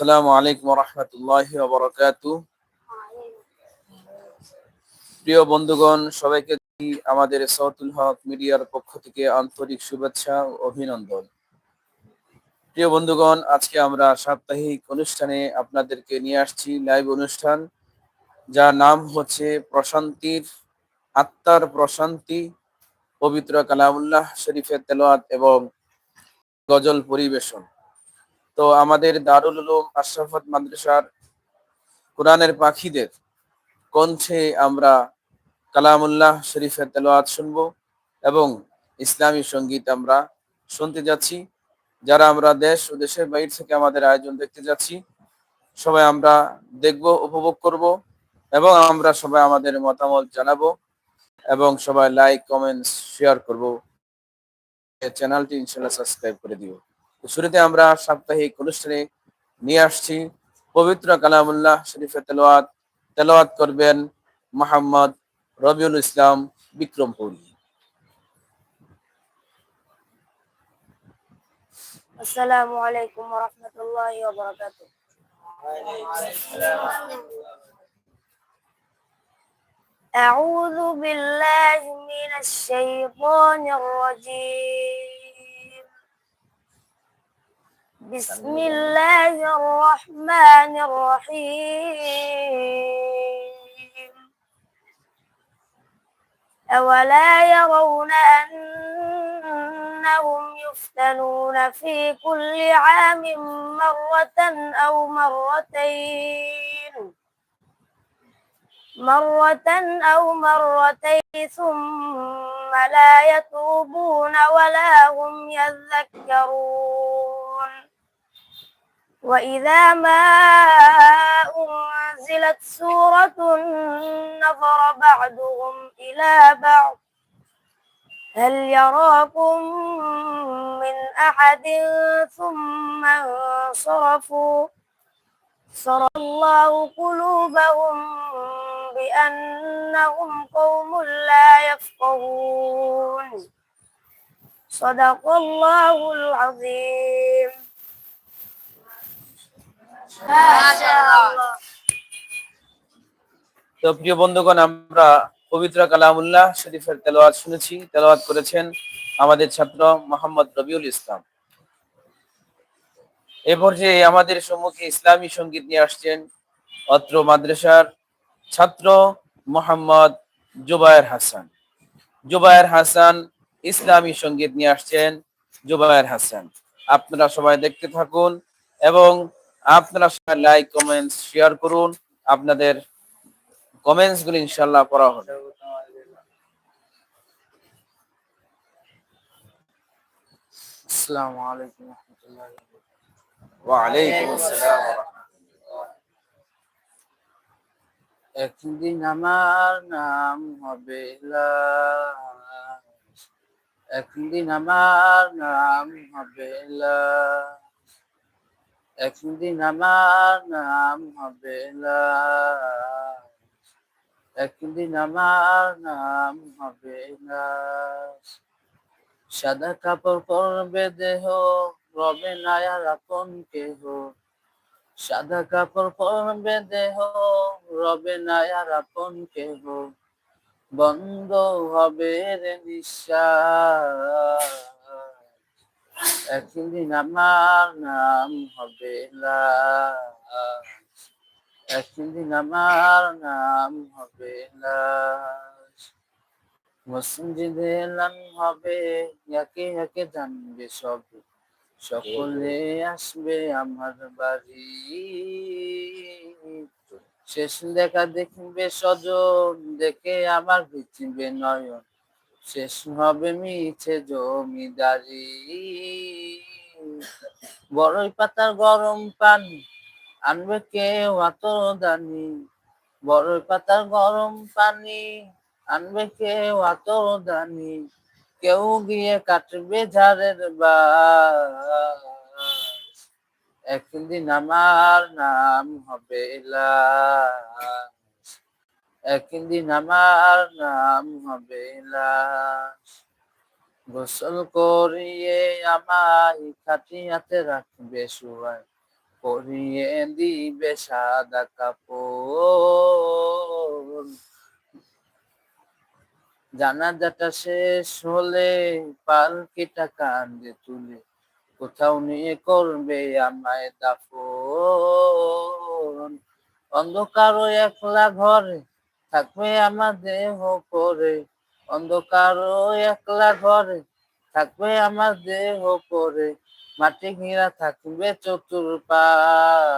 আসসালামু আলাইকুম রহমতুল্লাহ বরকাত প্রিয় বন্ধুগণ, সবাইকে আমাদের সৌতুল হক মিডিয়ার পক্ষ থেকে আন্তরিক শুভেচ্ছা ও অভিনন্দন। প্রিয় বন্ধুগণ, আজকে আমরা সাপ্তাহিক অনুষ্ঠানে আপনাদেরকে নিয়ে আসছি লাইভ অনুষ্ঠান, যার নাম হচ্ছে প্রশান্তির আত্মার প্রশান্তি, পবিত্র কালামুল্লাহ শরীফের তেলোয়াত এবং গজল পরিবেশন। তো আমাদের দারুল উলুম আশরাফত মাদ্রাসার কোরআনের পাখিদের কণ্ঠে আমরা কালামুল্লাহ শরীফের তেলোয়াত শুনব এবং ইসলামী সংগীত আমরা শুনতে যাচ্ছি। যারা আমরা দেশ ও দেশের বাইরে থেকে আমাদের আয়োজন দেখতে যাচ্ছি, সবাই আমরা দেখব, উপভোগ করব এবং আমরা সবাই আমাদের মতামত জানাব এবং সবাই লাইক কমেন্টস শেয়ার করব। চ্যানেলটি ইনশাল্লাহ সাবস্ক্রাইব করে তো শুরুতে আমরা সাপ্তাহিক অনুষ্ঠানে নিয়ে আসছি পবিত্র কালামুল্লাহ শরীফে তেলোয়াত তেলোয়াত করবেন মোহাম্মদ রবিউল ইসলাম বিক্রমপুরী السلام عليكم ورحمة الله وبركاته أعوذ بالله من الشيطان الرجيم بسم الله الرحمن الرحيم. أولا يرون أنهم يفتنون في كل عام مرة أو مرتين. مرة أو مرتين ثم لا يتوبون ولا هم يذكرون. وإذا ما أنزلت سورة نظر بعضهم إلى بعض. هل يراكم من أحد ثم انصرفوا؟ صرف الله قلوبهم بأنهم قوم لا يفقهون. صدق الله العظيم. তো প্রিয় বন্ধুগণ, আমরা পবিত্র কালামুল্লাহ শরীফের শুনেছি করেছেন আমাদের ছাত্র মোহাম্মদ রবিউল ইসলাম। এ পর্যায়ে আমাদের সম্মুখে ইসলামী সংগীত নিয়ে আসছেন অত্র মাদ্রাসার ছাত্র মোহাম্মদ জুবায়ের হাসান। জুবায়ের হাসান ইসলামী সংগীত নিয়ে আসছেন, জুবায়ের হাসান। আপনারা সবাই দেখতে থাকুন এবং আপনারা সবাই লাইক কমেন্টস শেয়ার করুন আপনাদের কমেন্টসগুলো ইনশাল্লাহ পড়া হবে আসসালামু আলাইকুম রহমতুল্লাহ ওয়ালাইকুম আসসালাম একদিন আমার নাম হবে। একদিন আমার নাম হবে। একদিন আমার নাম হবে। একদিন আমার নাম হবে। সাদা কাপড় পরবে দেহ, রবে নায়ার আপন কেহ সাদা কাপড় পরবে দেহ, রবে নায়ার আপন কেহ বন্ধ হবে রে নিঃশ্বাস একদিন আমার নাম হবে একদিন আমার নাম হবে মসজিদে এলান হবে, একে একে জানবে সব। সকলে আসবে আমার বাড়ি। শেষ দেখা দেখবে সজন দেখে আমার ভিচিবে নয়ন। শেষ হবে মিছে জমিদারি। বড়ই পাতার গরম পানি, আনবে কেউ দানি বড়ই পাতার গরম পানি, আনবে কেউ দানি কেউ গিয়ে কাটবে ঝাড়ের বা একদিন আমার নাম হবে লাশ। একদিন আমার নাম হবে গোসল করিয়ে আমায় খাটিয়াতে রাখবে শুয়ায় পরিয়ে দিবে সাদা কাপড়। জানাজাটা শেষ হলে পালকিটা কান্দে তুলে কোথাও নিয়ে করবে আমায় দাফন। অন্ধকার একলা ঘরে থাকবে আমার দেহ পরে অন্ধকার ও একলা ঘরে থাকবে আমার দেহ পরে মাটি ঘিরা থাকবে চতুর্পাশ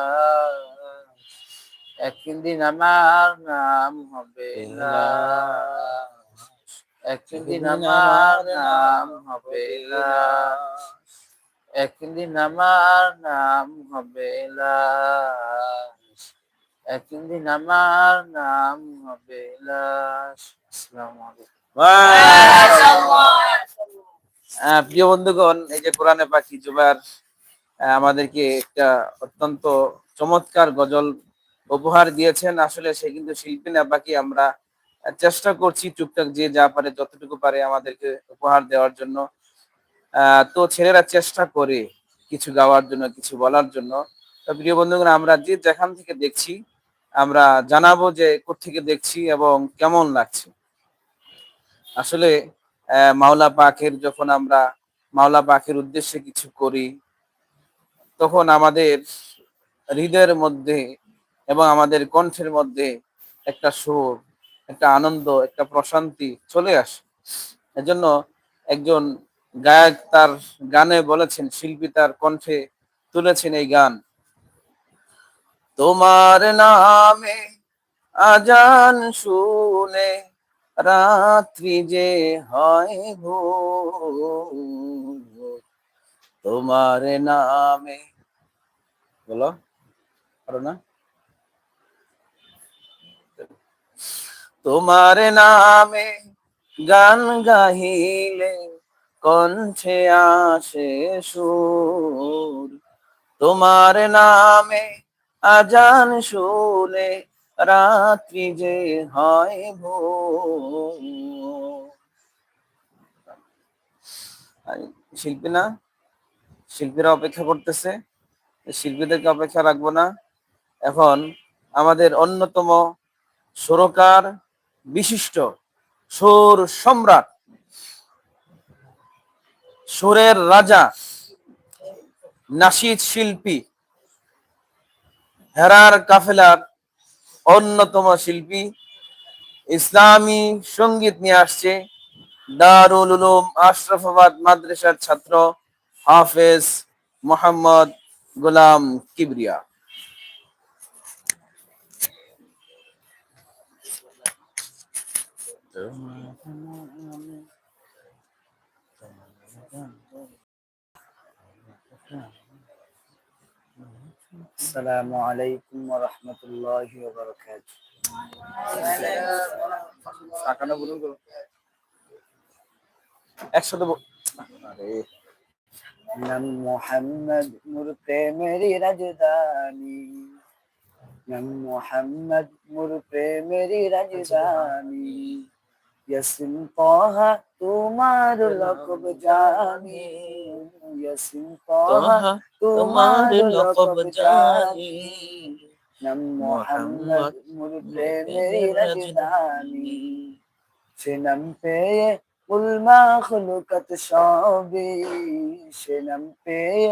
একদিন আমার নাম হবে। একদিন আমার নাম হবে। একদিন আমার নাম হবে একদিন আমার নাম হবে লাশ। আসসালামু আলাইকুম। আহ, প্রিয় বন্ধুগণ এই যে কোরআনে পাখি জুবার আমাদেরকে একটা অত্যন্ত চমৎকার গজল উপহার দিয়েছেন। আসলে সে কিন্তু শিল্পী না বাকি আমরা চেষ্টা করছি টুকটাক যে যা পারে যতটুকু পারে আমাদেরকে উপহার দেওয়ার জন্য। আহ, তো ছেলেরা চেষ্টা করে কিছু গাওয়ার জন্য কিছু বলার জন্য। তো প্রিয় বন্ধুগণ আমরা যে যেখান থেকে দেখছি আমরা জানাব যে কোথেকে দেখছি এবং কেমন লাগছে। আসলে মাওলা পাখের যখন আমরা, মাওলা পাখের উদ্দেশ্যে কিছু করি, তখন আমাদের হৃদয়ের মধ্যে এবং আমাদের কণ্ঠের মধ্যে একটা সুর একটা আনন্দ, একটা প্রশান্তি চলে আসে। এজন্য একজন গায়ক তার গানে বলেছেন, শিল্পী তার কণ্ঠে তুলেছেন এই গান। তোমার নামে আজান শুনে রাত্রি যে হয় ভোর। তোমার নামে বলো, পারো না? তোমার নামে গান গাহিলে কণ্ঠে আসে সুর। তোমার নামে আজান শুনে রাত্রি যে হয় ভো শিল্পী না? শিল্পীরা অপেক্ষা করতেছে। শিল্পীদেরকে অপেক্ষা রাখব না। এখন আমাদের অন্যতম সুরকার বিশিষ্ট সুর সম্রাট, সুরের রাজা নাসিদ শিল্পী হেরার কাফেলার অন্যতম শিল্পী ইসলামী সংগীত নিয়ে আসছে দারুল উলুম আশরাফাবাদ মাদ্রাসার ছাত্র হাফেজ মোহাম্মদ গোলাম কিবরিয়া। Um, আসসালামু আলাইকুম রহমতুল্লাহি একসাথে নাম মোহাম্মদ মুরতে মেরি রাজধানী। নাম মোহাম্মদ মুরতে মেরি রাজধানী। ইয়াসিন তাহা তোমার লকব জানি। ইয়াসিন তাহা তোমার লকব জানি। নাম মোহাম্মদ মুর প্রেমেরি রাজধানী। সে নাম পেয়ে উলমা খুলুকত সবই সে নাম পেয়ে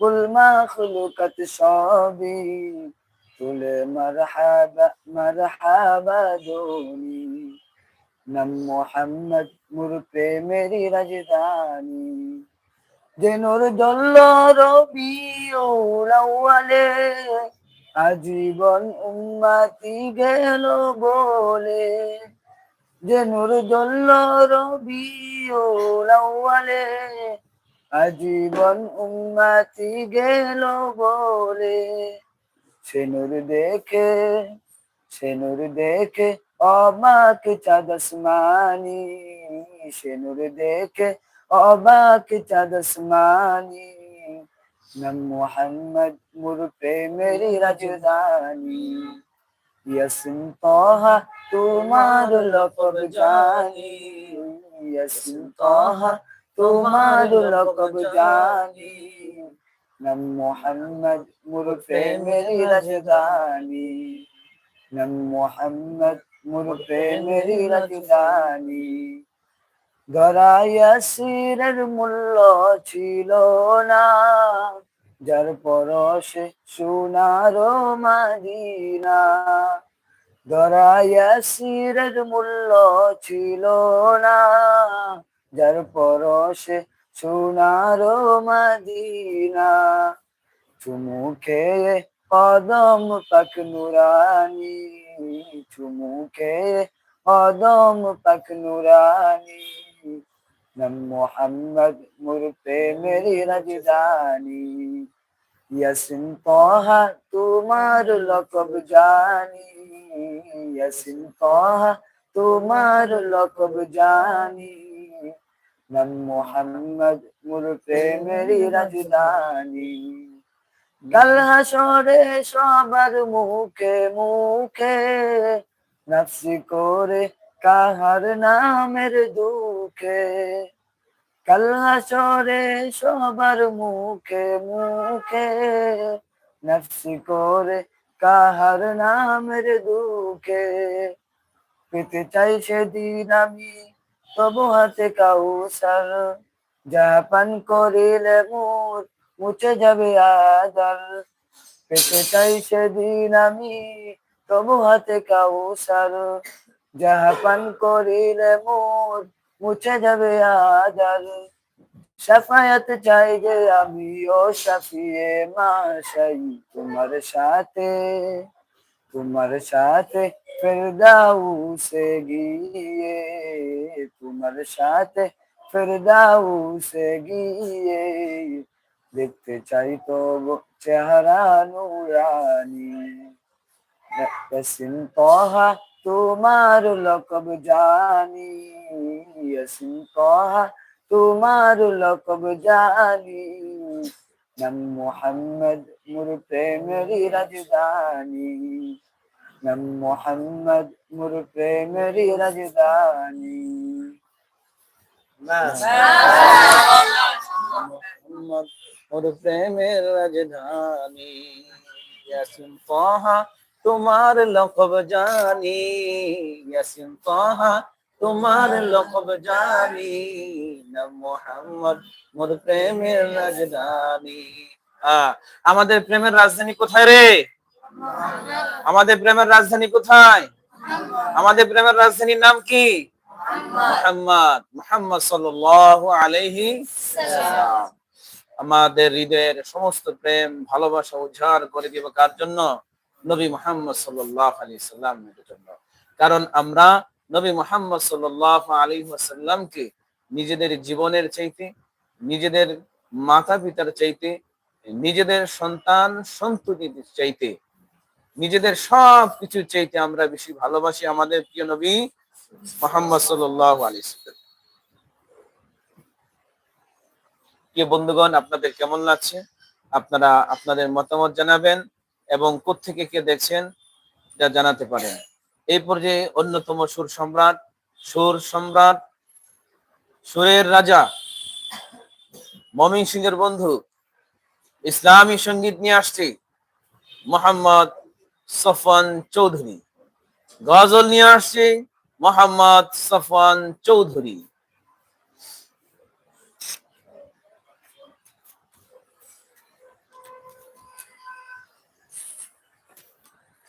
উলমা খুলুকত সবই তুলে মারহাবা মারহাবা দোনি নাম মোহাম্মদ মুর প্রেমেরি রাজধানী। জেনুর জল্ল রবি ওলাওয়ালে আজীবন উম্মাতি গেল বলে। যে নূর জল্ল রবি ওলাওয়ালে আজীবন উম্মাতি গেল বলে। সে নূর দেখে সে নূর দেখে অবাক চাঁদ আসমানি সে নূর দেখে। অবাক চাঁদ আসমানি নাম মোহাম্মদ মুর প্রেমেরি রাজধানী। ইয়াসিন তাহা তোমার লকব জানি, ইয়াসিন তাহা তোমার লকব জানি। নাম মোহাম্মদ মোর প্রেমের রাজধানী। নাম মোহাম্মদ মোর প্রেমের রাজধানী গরায়াসিরের মূল্য ছিল না। যার পরশে সোনার মাদিনা। গরায়াসিরের মূল্য ছিল না। যার পরশে সোনার মাদিনা। চুমুকে কদম পাক নুরানি। চুমুকে কদম পাক নুরানি। নাম মোহাম্মদ মোর প্রেমের রাজধানী। ইয়াসিন তহা তোমার লকব জানি। ইয়াসিন তহা তোমার লকব জানি। নাম মোহাম্মদ মোর প্রেমের রাজধানী। কাল হাসরে সবার মুখে মুখে নফসি করে কাহার নামের দুঃখে। কাল হাসরে সবার মুখে মুখে নফসি করে কাহার নামের দুঃখে। পেতে চাই সেদিন আমি তবু হাতে কাউসার যা পান করিলে মোর মুছে যাবে আদার পেতে চাই সেদিন আমি তবু হাতে কাউসার। যাহা পান করিলে মোর মুছে যাবে আদার সাফায়াত চাই যে আমি ও সাফিয়ে মাসাই তোমার সাথে। তোমার সাথে ফেরদাউসে গিয়ে, তোমার সাথে ফেরদাউসে গিয়ে দেখতে চাই তো চেহারা নুরানি। ইয়াসিন তহা তোমার লকব জানি। ইয়াসিন তহা তোমার লকব জানি। নাম মোহাম্মদ মোর প্রেমের রাজধানী। নাম মোহাম্মদ মোর প্রেমের রাজধানী। মোহাম্মদ মোর প্রেমের রাজধানী। ইয়াসিন তাহা তোমার লকব জানি। ইয়াসিন তাহা তোমার লকব জানি। নাম মোহাম্মদ মোর প্রেমের রাজধানী। আমাদের প্রেমের রাজধানী কোথায় রে? আমাদের প্রেমের রাজধানী কোথায়? আমাদের প্রেমের রাজধানীর নাম কি? মোহাম্মদ মোহাম্মদ সাল্লাল্লাহু আলাইহি সাল্লাম। আমাদের হৃদয়ের সমস্ত প্রেম, ভালোবাসা উজাড় করে দিব। কার জন্য? নবী মোহাম্মদ সাল্লাল্লাহু আলাইহি সাল্লামের জন্য। কারণ আমরা নবী মোহাম্মদ সাল্লাল্লাহু আলাইহি ওয়াসাল্লামকে নিজেদের জীবনের চাইতে, নিজেদের মাতা পিতার চাইতে, নিজেদের সন্তান সন্ততির চাইতে, নিজেদের সব কিছু চাইতে আমরা বেশি ভালোবাসি আমাদের প্রিয় নবী মোহাম্মদ সাল্লাল্লাহু আলাইহি সাল্লাম প্রিয় বন্ধুগণ, আপনাদের কেমন লাগছে? আপনারা আপনাদের মতামত জানাবেন এবং কোত্থেকে কে দেখছেন যা জানাতে পারেন। এই পর্যায়ে অন্যতম সুর সম্রাট সুর সম্রাট, সুরের রাজা, মমিন সিং এর বন্ধু, ইসলামী সংগীত নিয়ে আসছে মোহাম্মদ সফান চৌধুরী। গজল নিয়ে আসছে মোহাম্মদ সফান চৌধুরী।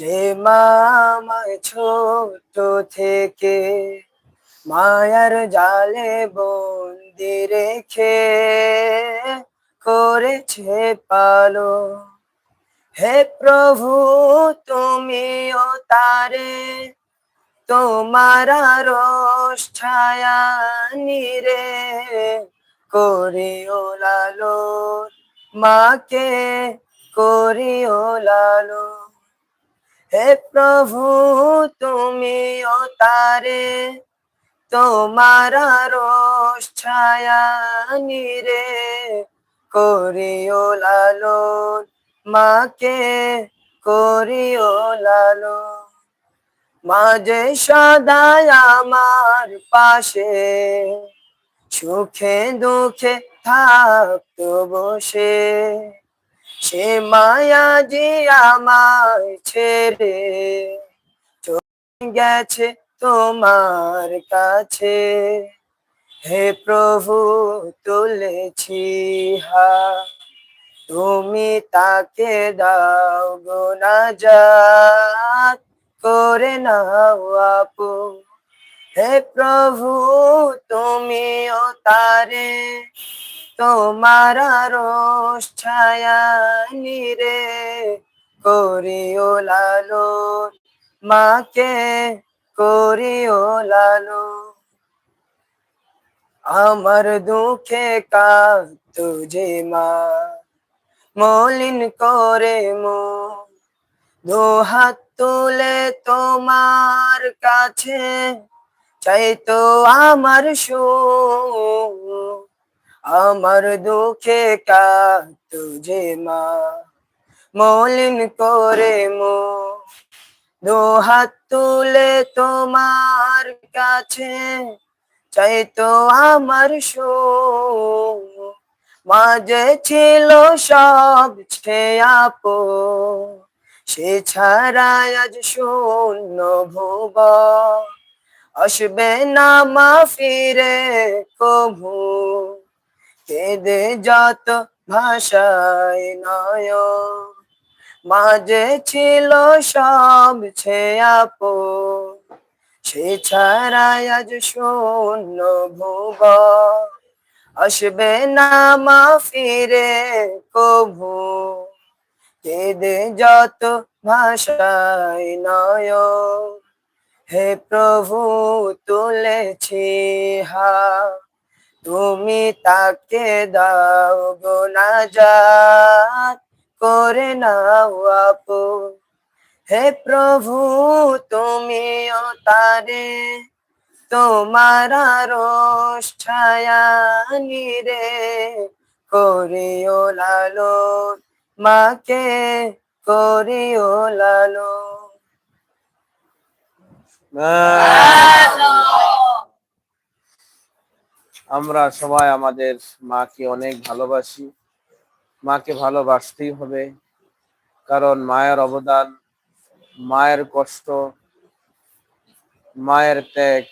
যে মা আমায় ছোট থেকে মায়ার জালে বন্দি রেখে করেছে পালো। হে প্রভু, তুমিও তারে তোমার ছায়া নিরে করে ও লালো মাকে করিও লালো হে প্রভু, তুমি ও তারে তোমার ছায়া নিরে করিও লালন, মাকে করিও লালন। মাঝে সদায় আমার পাশে, সুখে দুঃখে থাকতো বসে। সে মায়া যে আমায় ছেড়ে চলে গেছে তোমার কাছে। হে প্রভু, তুলেছি হা, তুমি তাকে দাও গোনা করে নাও আপু। হে প্রভু তুমি ও তারে তোমার রোষ ছায়া নিরে করিও লালো মাকে করিও লালো আমার দুঃখে কাঁদ তুঝে মা, মলিন করে মো হাত তুলে তোমার কাছে চাই তো আমার সু আমার দুঃখে কাঁদ তুঝে মা। মলিন করে মো। দু হাত তুলে তোমার কাছে, চাই তো আমার সু মাঝে ছিল সব আপো সে ছাড়া আজ শূন্য ভুব আসবে না মা ফিরে কভু কেঁদে যত ভাষায় নয় মাঝে ছিল সব ছে আপো সে ছাড়া আজ শূন্য ভুব আসবে না মা ফিরে কভু কেঁদে যত ভাষায় নয় হে প্রভু তুলেছি হা তুমি তাকে দাও গোনা করে নাও আপু। হে প্রভু তুমি ও তারে তোমার ছায়া নিরে করিও লালো মাকে করিও লালো আমরা সবাই আমাদের মাকে অনেক ভালোবাসি। মাকে ভালোবাসতেই হবে, কারণ মায়ের অবদান, মায়ের কষ্ট, মায়ের ত্যাগ,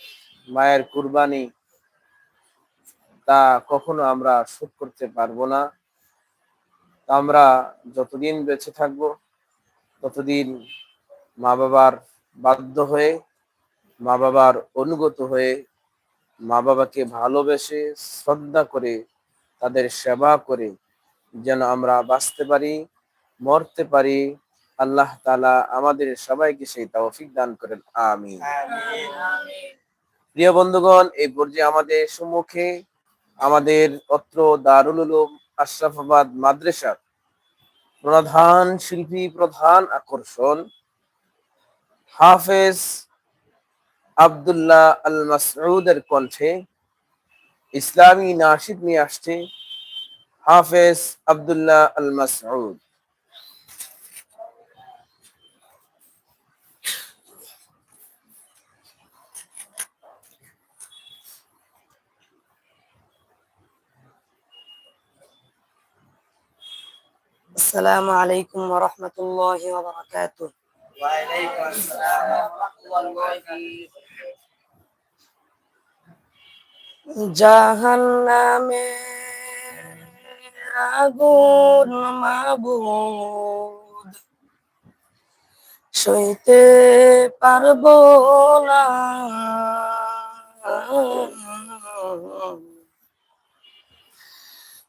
মায়ের কুরবানি, তা কখনো আমরা শোধ করতে পারব না। আমরা যতদিন বেঁচে থাকব, ততদিন মা বাবার বাধ্য হয়ে মা বাবার অনুগত হয়ে মা বাবাকে ভালোবেসে শ্রদ্ধা করে তাদের সেবা করে যেন আমরা বাঁচতে পারি মরতে পারি। আল্লাহ তালা আমাদের সবাইকে সেই তৌফিক দান করেন। আমিন। প্রিয় বন্ধুগণ এই পর্যায়ে আমাদের সম্মুখে আমাদের অত্র দারুল উলুম আশরাফাবাদ মাদ্রাসার প্রধান শিল্পী প্রধান আকর্ষণ হাফেজ আব্দুল্লাহ আল মাসউদের কণ্ঠে ইসলামী নাশিদ নিয়ে আসছে হাফেজ আব্দুল্লাহ আল মাসউদ السلام عليكم ورحمة الله وبركاته ওয়ালাইকুম আসসালাম ওয়া রাহমাতুল্লাহি জাহান্নামে আগুন মাবুদ। সইতে পারব না।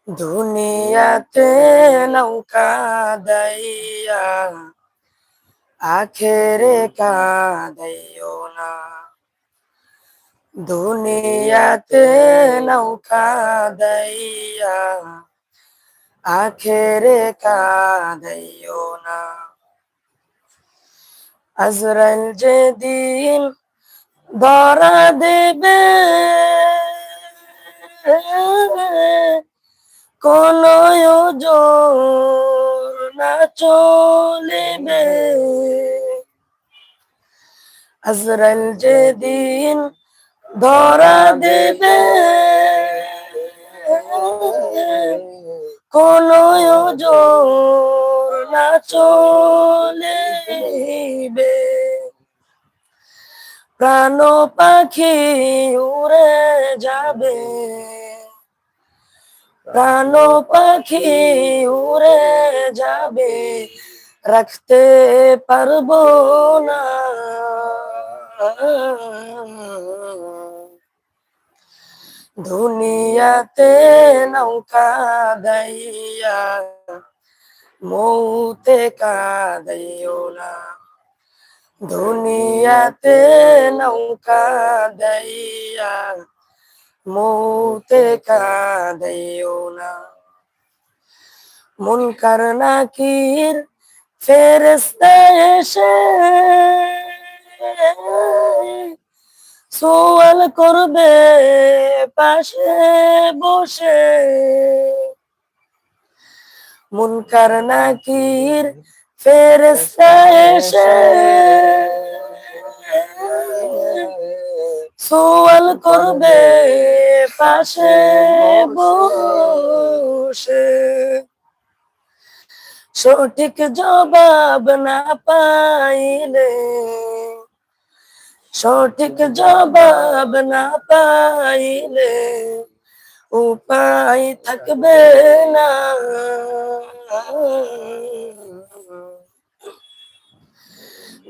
দুনিয়াতে নৌকা দাইয়া আখেরে কাঁদাইও না। দুনিয়াতে নৌকা দাইয়া আখেরে কাঁদাইও না। আজরাইল যেদিন ধরা দেবে, কোন না চলিবে। আজরাইল যেদিন ধরা দেবে। কোন না চলিবে প্রাণ পাখি উড়ে যাবে। প্রাণ পাখি উড়ে যাবে। রাখতে পারব না। দুনিয়াতে নৌকা দাইয়া মৌতে কাদাইও না। দুনিয়াতে নৌকা দাইয়া মৌতে কাদাইও না। মুনকার নাকির ফেরেস্তা এসে সোয়াল করবে পাশে বসে। মুনকার নাকির ফেরেস্তা এসে। সোয়াল করবে পাশে বসে। সঠিক জবাব না পাইলে সঠিক জবাব না পাইলে উপায় থাকবে না।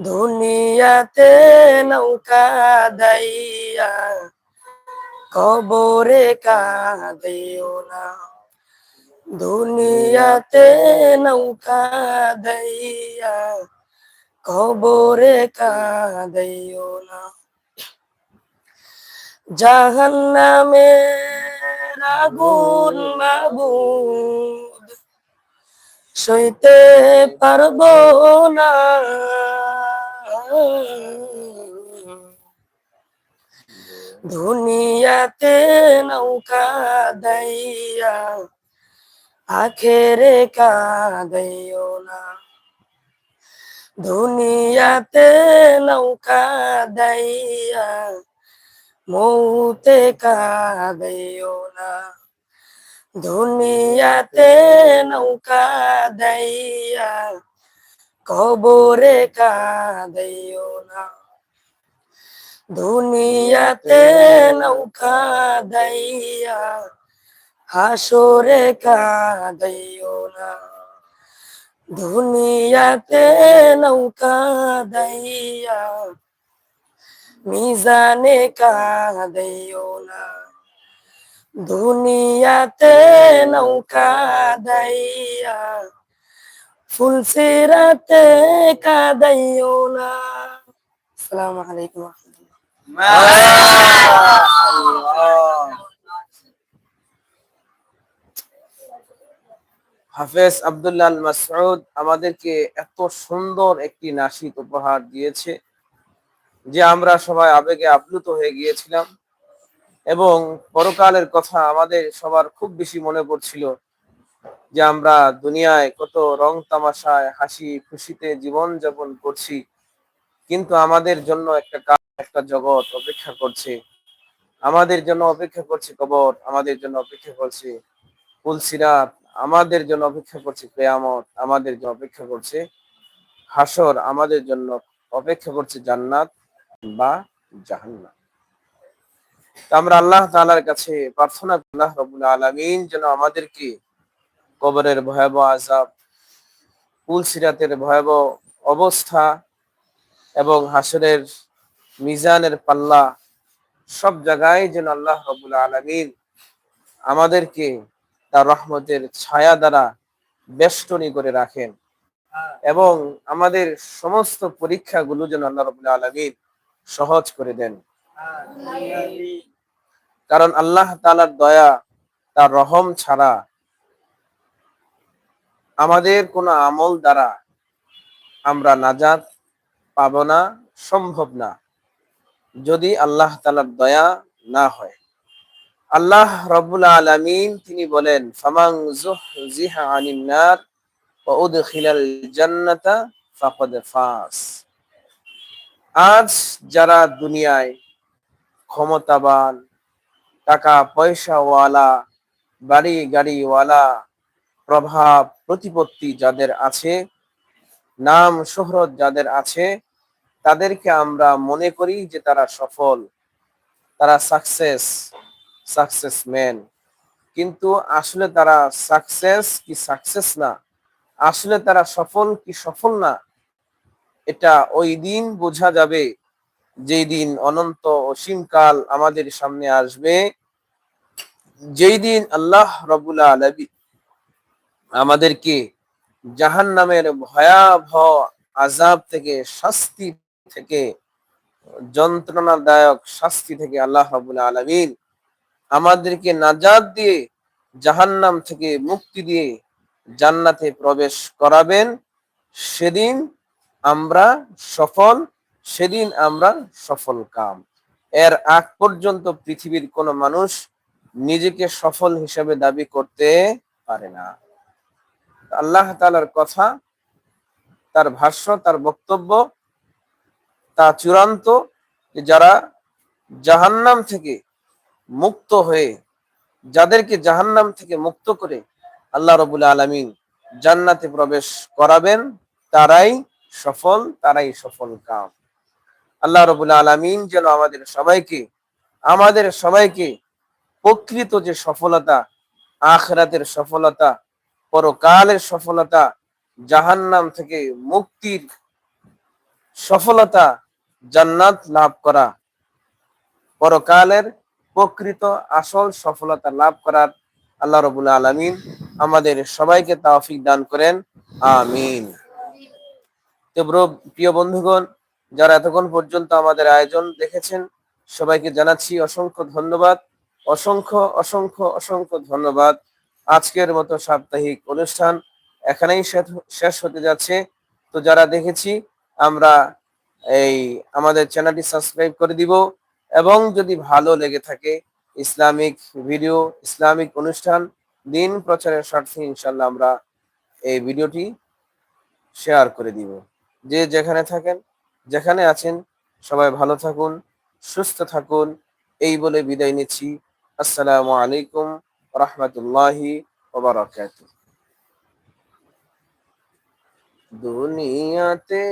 দুনিয়াতে নৌকা দাইয়া, কবরে কাঁদিও না। দুনিয়াতে নৌকা দাইয়া কবরে কাঁদিও না। জাহান্নামে আগুন মাবুদ, সইতে পারব না। দুনিয়াতে নৌকা দাইয়া, আখেরে কাঁদিও না। দুনিয়াতে নৌকা দাইয়া মৌতে কাঁদিও না। দুনিয়াতে নৌকা দাইয়া কবরে কাঁদিও না। দুনিয়াতে নৌকা দাইয়া হাসরে কাঁদিও না। দুনিয়াতে নৌকা দাইয়া মিজানে কাঁদিও না। দুনিয়াতে নৌকা দাইয়া ফুলসিরাতে কাঁদিও না। আসসালামু আলাইকুম ওয়া রাহমাতুল্লাহ। হাফেজ আব্দুল্লাহ আল মাসউদ আমাদেরকে এত সুন্দর একটি নাসিক উপহার দিয়েছে যে আমরা সবাই আবেগে আপ্লুত হয়ে গিয়েছিলাম এবং পরকালের কথা আমাদের সবার খুব বেশি মনে পড়ছিল যে আমরা দুনিয়ায় কত রং তামাশায়, হাসি, খুশিতে জীবন যাপন করছি, কিন্তু আমাদের জন্য একটা একটা জগৎ অপেক্ষা করছে। আমাদের জন্য অপেক্ষা করছে কবর, আমাদের জন্য অপেক্ষা করছে। পুলসিরাত আমাদের জন্য অপেক্ষা করছে, কেয়ামত আমাদের জন্য অপেক্ষা করছে হাসর আমাদের জন্য অপেক্ষা করছে জান্নাত বা জাহান্নাম। তা আমরা আল্লাহ তাআলার কাছে প্রার্থনা আল্লাহ রাব্বুল আলামিন যেন আমাদেরকে কবরের ভয়াবহ আযাব, পুলসিরাতের ভয়াবহ অবস্থা এবং হাসরের মিজানের পাল্লা সব জায়গায় যেন আল্লাহ রাব্বুল আলামিন আমাদেরকে তার রহমতের ছায়া দ্বারা বেষ্টনী করে রাখেন। এবং আমাদের সমস্ত পরীক্ষাগুলো যেন আল্লাহ রাব্বুল আলামিন সহজ করে দেন। কারণ আল্লাহ তালার দয়া, তার রহম ছাড়া আমাদের কোনো আমল দ্বারা আমরা নাজাত পাব না, সম্ভব না। যদি আল্লাহ তালার দয়া না হয়। আল্লাহ রব্বুল আলামিন তিনি বলেন ফামাং উদখিলাল জান্নাতা ফাস। আজ যারা দুনিয়ায় ক্ষমতাবান টাকা পয়সাওয়ালা বাড়ি গাড়িওয়ালা প্রভাব প্রতিপত্তি যাদের আছে, নাম শোহরত যাদের আছে, তাদেরকে আমরা মনে করি যে তারা সফল, তারা সাকসেস সাকসেসম্যান কিন্তু আসলে তারা সাকসেস কি সাকসেস না? আসলে তারা সফল কি সফল না? এটা ওই দিন বোঝা যাবে। যেই দিন অনন্ত অসীমকাল আমাদের সামনে আসবে। যেই দিন আল্লাহ রবুল্লা আলবী আমাদেরকে জাহান নামের ভয়াবহ আজাব থেকে, শাস্তি থেকে, যন্ত্রণাদায়ক শাস্তি থেকে আল্লাহ রাবুল আলমিন আমাদেরকে নাজাদ দিয়ে জাহান্নাম থেকে মুক্তি দিয়ে জান্নাতে প্রবেশ করাবেন। সেদিন আমরা সফল, সেদিন আমরা সফল কাম এর আগ পর্যন্ত পৃথিবীর কোন মানুষ নিজেকে সফল হিসেবে দাবি করতে পারে না। আল্লাহ তালার কথা, তার ভাষ্য, তার বক্তব্য, তা চূড়ান্ত যারা জাহান্নাম থেকে মুক্ত হয়ে যাদেরকে জাহান্নাম থেকে মুক্ত করে আল্লাহ রবুল আলমিন জান্নাতে প্রবেশ করাবেন, তারাই সফল তারাই সফল কাম। আল্লাহ রবুল আলমিন যেন আমাদের সবাইকে আমাদের সবাইকে প্রকৃত যে সফলতা, আখরাতের সফলতা, পরকালের সফলতা, জাহান্নাম থেকে মুক্তির সফলতা জান্নাত লাভ করা, পরকালের প্রকৃত আসল সফলতা লাভ করার আল্লাহ রবুল আলমিন আমাদের সবাইকে তাওফিক দান করেন। আমিন। প্রিয় বন্ধুগণ, যারা এতক্ষণ পর্যন্ত আমাদের আয়োজন দেখেছেন, সবাইকে জানাচ্ছি অসংখ্য ধন্যবাদ। অসংখ্য অসংখ্য অসংখ্য ধন্যবাদ। আজকের মতো সাপ্তাহিক অনুষ্ঠান এখানেই শেষ হতে যাচ্ছে। তো যারা দেখেছি, আমরা এই আমাদের চ্যানেলটি সাবস্ক্রাইব করে দিব। এবং যদি ভালো লেগে থাকে ইসলামিক ভিডিও, ইসলামিক অনুষ্ঠান, দিন প্রচারের স্বার্থে ইনশাল্লাহ আমরা এই ভিডিওটি শেয়ার করে দিব। যে যেখানে থাকেন, যেখানে আছেন, সবাই ভালো থাকুন, সুস্থ থাকুন। এই বলে বিদায় নিচ্ছি। আসসালামু আলাইকুম রহমতুল্লাহি দুনিয়াতে